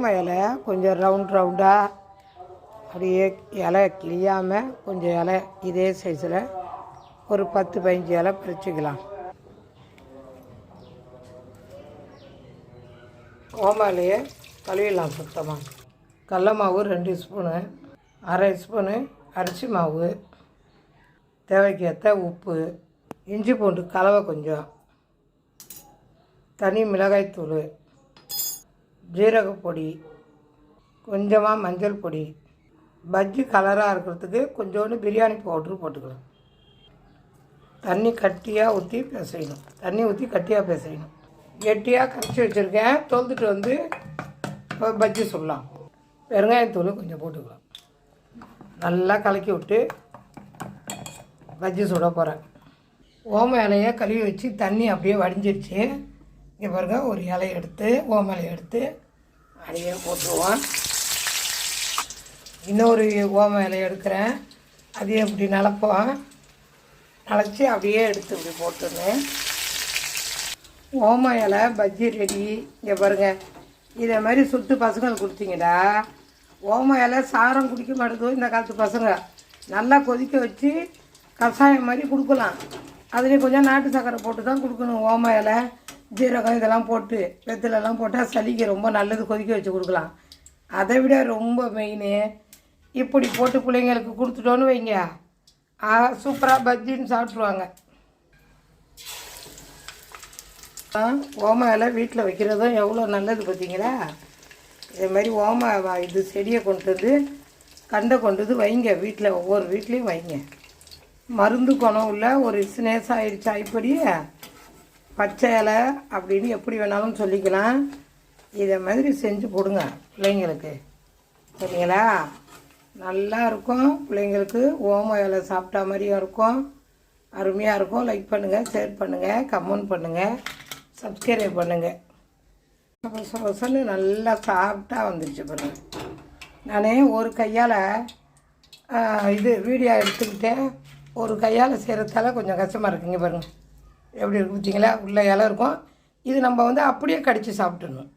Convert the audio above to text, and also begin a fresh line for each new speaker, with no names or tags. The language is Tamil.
ஓம இலை கொஞ்சம் ரவுண்ட் ரவுண்டாக அப்படியே இலை கிழியாமல் கொஞ்சம் இலை இதே சைஸில் ஒரு பத்து பதினஞ்சு இலை பறிச்சுக்கலாம். ஓம இலையை கழுவிடலாம் சுத்தமாக கடல மாவு ரெண்டு ஸ்பூனு அரை ஸ்பூனு அரிசி மாவு தேவைக்கேற்ற உப்பு இஞ்சி பூண்டு கலவை கொஞ்சம் தனி மிளகாய்த்தூள் ஜீரகப்பொடி கொஞ்சமாக மஞ்சள் பொடி பஜ்ஜி கலராக இருக்கிறதுக்கு கொஞ்சோண்டு பிரியாணி பவுட்ரு போட்டுக்கலாம் தண்ணி கட்டியாக ஊற்றி பிசையணும் தண்ணி ஊற்றி கட்டியாக பிசையணும் கெட்டியாக கரைச்சி வச்சுருக்கேன். தொழுதுட்டு வந்து பஜ்ஜி சுடலாம். வெங்காயத்தூள் கொஞ்சம் போட்டுக்கலாம். நல்லா கலக்கி விட்டு பஜ்ஜி சுட போகிறேன் ஓம இலையை கழுவி வச்சு தண்ணி அப்படியே வடிஞ்சிருச்சு. இங்கே பாருங்க ஒரு இலையை எடுத்து ஓம இலையை எடுத்து அதையே போட்டுருவோம். இன்னொரு ஓம இலையை எடுக்கிறேன். அதையும் இப்படி நலப்போம். நலச்சி அப்படியே எடுத்து இப்படி போட்டுருந்தேன் ஓம இலை பஜ்ஜி ரெடி. இங்கே பாருங்கள் இதே மாதிரி சுட்டு பசங்களுக்கு கொடுத்தீங்கடா. ஓம இலை சாரம் குடிக்க மாட்டேதோ இந்த காலத்து பசங்க. நல்லா கொதிக்க வச்சு கஷாயம் மாதிரி கொடுக்கலாம். அதுலேயும் கொஞ்சம் நாட்டு சர்க்கரை போட்டு தான் கொடுக்கணும் ஓம இலை. ஜீரகம் இதெல்லாம் போட்டு வெத்திலெல்லாம் போட்டால் சளிக்கு ரொம்ப நல்லது கொதிக்க வச்சு கொடுக்கலாம். அதை விட ரொம்ப மெயின் இப்படி போட்டு பிள்ளைங்களுக்கு கொடுத்துட்டோன்னு வைங்க. சூப்பராக பஜ்ஜின்னு சாப்பிட்ருவாங்க ஆ, ஓம இலை வீட்டில் வைக்கிறதும் எவ்வளோ நல்லது பார்த்தீங்களா? இதே மாதிரி ஓம இது செடியை கொண்டு வந்து கண்டை கொண்டு வந்து வைங்க. வீட்டில் ஒவ்வொரு வீட்லேயும் வைங்க. மருந்து குணம் உள்ள ஒரு ஸ்னேஸ் ஆயிடுச்சா இப்படி பச்சை இலை அப்படின்னு எப்படி வேணாலும் சொல்லிக்கலாம். இதை மாதிரி செஞ்சு கொடுங்க பிள்ளைங்களுக்கு. சரிங்களா? நல்லா இருக்கும். பிள்ளைங்களுக்கு ஓம இலை சாப்பிட்டா மாதிரியும் இருக்கும். அருமையாக இருக்கும். லைக் பண்ணுங்கள் ஷேர் பண்ணுங்கள் கமெண்ட் பண்ணுங்கள் சப்ஸ்கிரைப் பண்ணுங்கள் சொச சொசன்னு நல்லா சாப்பிட்டா வந்துடுச்சு பாருங்கள் நானே ஒரு கையால் இது வீடியோ எடுத்துக்கிட்டேன். ஒரு கையால் செய்கிறதால கொஞ்சம் கஷ்டமாக இருக்குங்க பாருங்கள் எப்படி இருக்கு பார்த்தீங்களா? உள்ள இலை இருக்கும். இது நம்ம வந்து அப்படியே கடித்து சாப்பிட்டுணும்